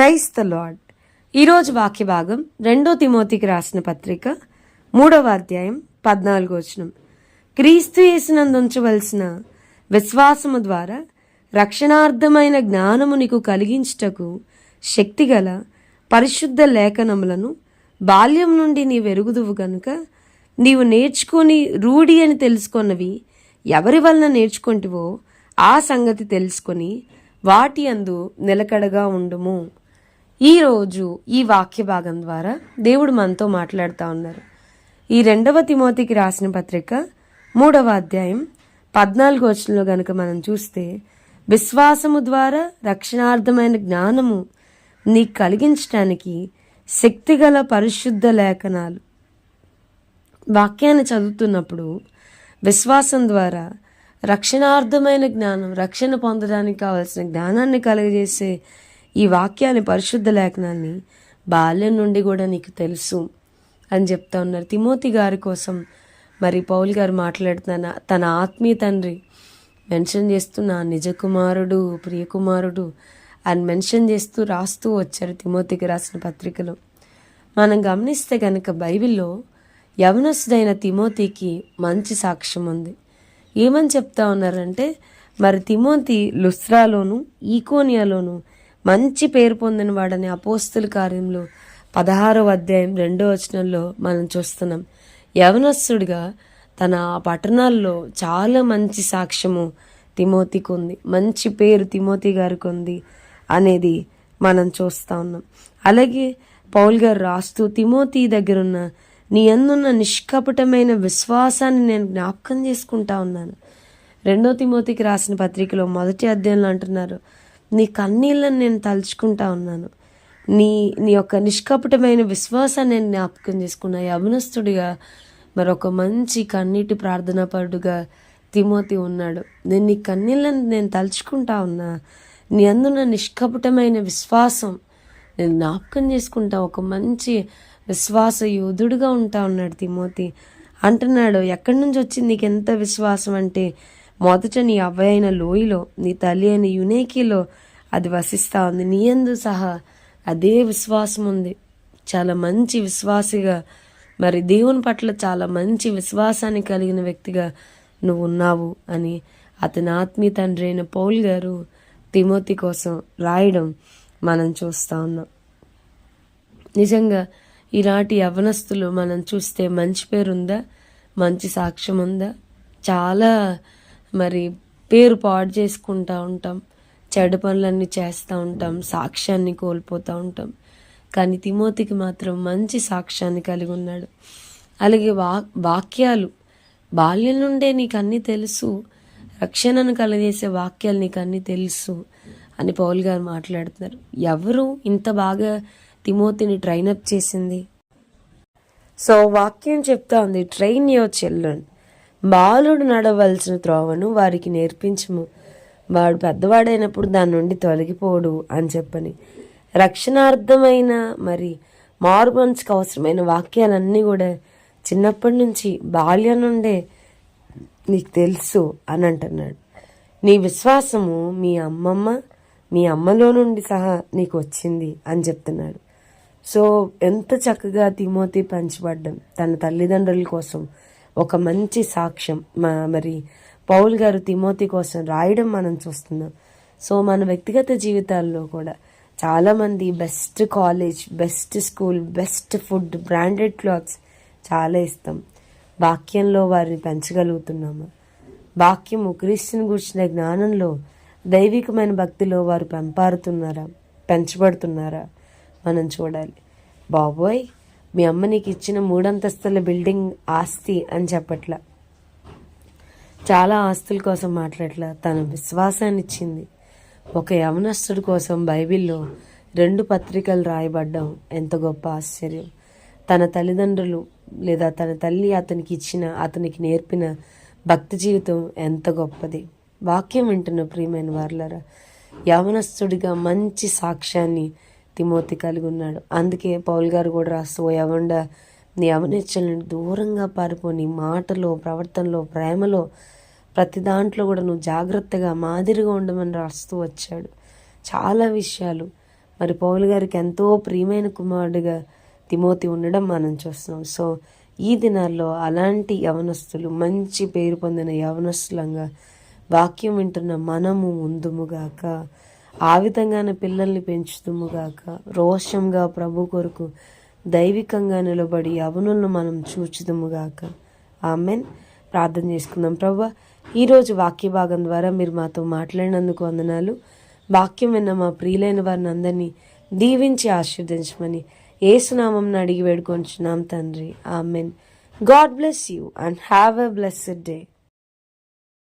క్రైస్త the lord ఈరోజు వాక్య భాగం రెండో తిమోతికి రాసిన పత్రిక మూడవ అధ్యాయం పద్నాలుగో వచనం. క్రీస్తు యేసునందు ఉంచవలసిన విశ్వాసము ద్వారా రక్షణార్థమైన జ్ఞానము నీకు కలిగించుటకు శక్తిగల పరిశుద్ధ లేఖనములను బాల్యం నుండి నీ వెరుగుదువు గనుక నీవు నేర్చుకొని రూఢి అని తెలుసుకున్నవి ఎవరి వలన నేర్చుకుంటివో ఆ సంగతి తెలుసుకొని వాటి అందు నిలకడగా ఉండుము. ఈరోజు ఈ వాక్య భాగం ద్వారా దేవుడు మనతో మాట్లాడుతూ ఉన్నారు. ఈ రెండవ తిమోతికి రాసిన పత్రిక మూడవ అధ్యాయం పద్నాలుగు వచనంలో గనుక మనం చూస్తే విశ్వాసము ద్వారా రక్షణార్థమైన జ్ఞానము నీకు కలిగించడానికి శక్తిగల పరిశుద్ధ లేఖనాలు. వాక్యాన్ని చదువుతున్నప్పుడు విశ్వాసం ద్వారా రక్షణార్థమైన జ్ఞానం రక్షణ పొందడానికి కావలసిన జ్ఞానాన్ని కలుగజేసే ఈ వాక్యాన్ని పరిశుద్ధ లేఖనాన్ని బాల్యం నుండి కూడా నీకు తెలుసు అని చెప్తా ఉన్నారు. తిమోతి గారి కోసం మరి పౌల్ గారు మాట్లాడుతున్న తన ఆత్మీయ తండ్రి మెన్షన్ చేస్తున్న నిజ కుమారుడు ప్రియకుమారుడు అని మెన్షన్ చేస్తూ రాస్తూ వచ్చారు తిమోతికి రాసిన పత్రికలో. మనం గమనిస్తే కనుక బైబిల్లో యవనస్తుడైన తిమోతికి మంచి సాక్ష్యం ఉంది. ఏమని చెప్తా ఉన్నారంటే మరి తిమోతి లుస్రాలోను ఈకోనియాలోను మంచి పేరు పొందిన వాడని అపోస్తుల కార్యంలో పదహారవ అధ్యాయం రెండో వచనంలో మనం చూస్తున్నాం. యవనస్సుడిగా తన పట్టణాల్లో చాలా మంచి సాక్ష్యము తిమోతికి ఉంది. మంచి పేరు తిమోతి గారికి ఉంది అనేది మనం చూస్తూ ఉన్నాం. అలాగే పౌల్ గారు రాస్తూ తిమోతి దగ్గర ఉన్న నీ అందున్న నిష్కపటమైన విశ్వాసాన్ని నేను జ్ఞాపకం చేసుకుంటా ఉన్నాను. రెండో తిమోతికి రాసిన పత్రికలో మొదటి అధ్యాయంలో అంటున్నారు నీ కన్నీళ్ళని నేను తలుచుకుంటా ఉన్నాను. నీ నీ యొక్క నిష్కపటమైన విశ్వాసాన్ని నేను జ్ఞాపకం చేసుకున్నా యవనస్తుడిగా మరొక మంచి కన్నీటి ప్రార్థన పడుగా తిమోతి ఉన్నాడు. నేను నీ కన్నీళ్ళని నేను తలుచుకుంటా ఉన్నా నీ అందున నిష్కపటమైన విశ్వాసం నేను జ్ఞాపకం చేసుకుంటా ఒక మంచి విశ్వాస యోధుడుగా ఉంటా ఉన్నాడు తిమోతి. అంటున్నాడు ఎక్కడి నుంచి వచ్చింది నీకు ఎంత విశ్వాసం అంటే మొదట నీ అవ్వ అయిన లోయలో నీ తల్లి అయిన యునేకిలో అది వసిస్తా ఉంది. నీ ఎందు సహా అదే విశ్వాసం ఉంది. చాలా మంచి విశ్వాసిగా మరి దేవుని పట్ల చాలా మంచి విశ్వాసాన్ని కలిగిన వ్యక్తిగా నువ్వు ఉన్నావు అని అతని ఆత్మీయ తండ్రి అయిన పౌల్ గారు తిమోతి కోసం రాయడం మనం చూస్తా ఉన్నాం. నిజంగా ఈనాటి యవనస్తులు మనం చూస్తే మంచి పేరు ఉందా మంచి సాక్ష్యం ఉందా చాలా మరి పేరు పాడు చేసుకుంటా ఉంటాం. చెడు పనులన్నీ చేస్తూ ఉంటాం సాక్ష్యాన్ని కోల్పోతూ ఉంటాం. కానీ తిమోతికి మాత్రం మంచి సాక్ష్యాన్ని కలిగి ఉన్నాడు. అలాగే వా వాక్యాలు. బాల్యం నుండే నీకు అన్నీ తెలుసు. రక్షణను కలగజేసే వాక్యాలు నీకు అన్నీ తెలుసు అని పౌల్ గారు మాట్లాడుతున్నారు. ఎవరు ఇంత బాగా తిమోతిని ట్రైనప్ చేసింది? సో వాక్యం చెప్తా ఉంది. ట్రైన్ యువర్ చిల్డ్రన్ బాలుడు నడవలసిన త్రోవను వారికి నేర్పించము. వాడు పెద్దవాడైనప్పుడు దాని నుండి తొలగిపోడు అని చెప్పని. రక్షణార్థమైన మరి మారు మనసుకు అవసరమైన వాక్యాలన్నీ కూడా చిన్నప్పటి నుంచి బాల్యం నుండే నీకు తెలుసు అని అంటున్నాడు. నీ విశ్వాసము మీ అమ్మమ్మ మీ అమ్మలో నుండి సహా నీకు వచ్చింది అని చెప్తున్నాడు. సో ఎంత చక్కగా తిమోతి పంచబడ్డం తన తల్లిదండ్రుల కోసం ఒక మంచి సాక్ష్యం. మా మరి పౌల్ గారు తిమోతి కోసం రాయడం మనం చూస్తున్నాం. సో మన వ్యక్తిగత జీవితాల్లో కూడా చాలామంది best college best school best food branded clothes చాలా ఇస్తాం వాక్యంలో వారిని పెంచగలుగుతున్నాము. వాక్యము క్రీస్తుని గురించిన జ్ఞానంలో దైవికమైన భక్తిలో వారు పెంపారుతున్నారా పెంచబడుతున్నారా మనం చూడాలి. బాబోయ్ మీ అమ్మ నీకు ఇచ్చిన మూడంతస్తుల బిల్డింగ్ ఆస్తి అని చెప్పట్లా. చాలా ఆస్తుల కోసం మాట్లాడలా. తన విశ్వాసాన్ని ఇచ్చింది ఒక యవనస్తుడి కోసం బైబిల్లో రెండు పత్రికలు రాయబడ్డం. ఎంత గొప్ప ఆశ్చర్యం. తన తల్లిదండ్రులు లేదా తన తల్లి అతనికి ఇచ్చిన అతనికి నేర్పిన భక్తి జీవితం ఎంత గొప్పది. వాక్యం వింటున్న ప్రియమైన వార్లరా యవనస్తుడిగా మంచి సాక్ష్యాన్ని తిమోతి కలిగి ఉన్నాడు అందుకే పౌల్ గారు కూడా రాస్తూ "ఓ యవండ నీ అవనిచ్చలను దూరంగా పారిపోని మాటలో ప్రవర్తనలో ప్రేమలో ప్రతి దాంట్లో కూడా నువ్వు జాగ్రత్తగా మాదిరిగా ఉండమని రాస్తూ వచ్చాడు. చాలా విషయాలు. మరి పౌలు గారికి ఎంతో ప్రియమైన కుమారుడిగా తిమోతి ఉండడం మనం చూస్తున్నాం. సో ఈ దినాల్లో అలాంటి యవనస్తులు మంచి పేరు పొందిన యవనస్తులంగా వాక్యం వింటున్న మనము ముందుముగాక ఆ విధంగానే పిల్లల్ని పెంచుతుముగాక రోషంగా ప్రభు కొరకు దైవికంగా నిలబడి యవనులను మనం చూచుదుముగాక ఆమెన్. ప్రార్థన చేసుకుందాం ప్రభు. ఈరోజు వాక్య భాగం ద్వారా మీరు మాతో మాట్లాడినందుకు వందనాలు. వాక్యం విన్న మా ప్రియులైన వారిని అందరినీ దీవించి ఆశీర్వదించమని ఏసునామం అడిగి వేడుకొంచున్నాం తండ్రి. Amen. God bless you and have a blessed day.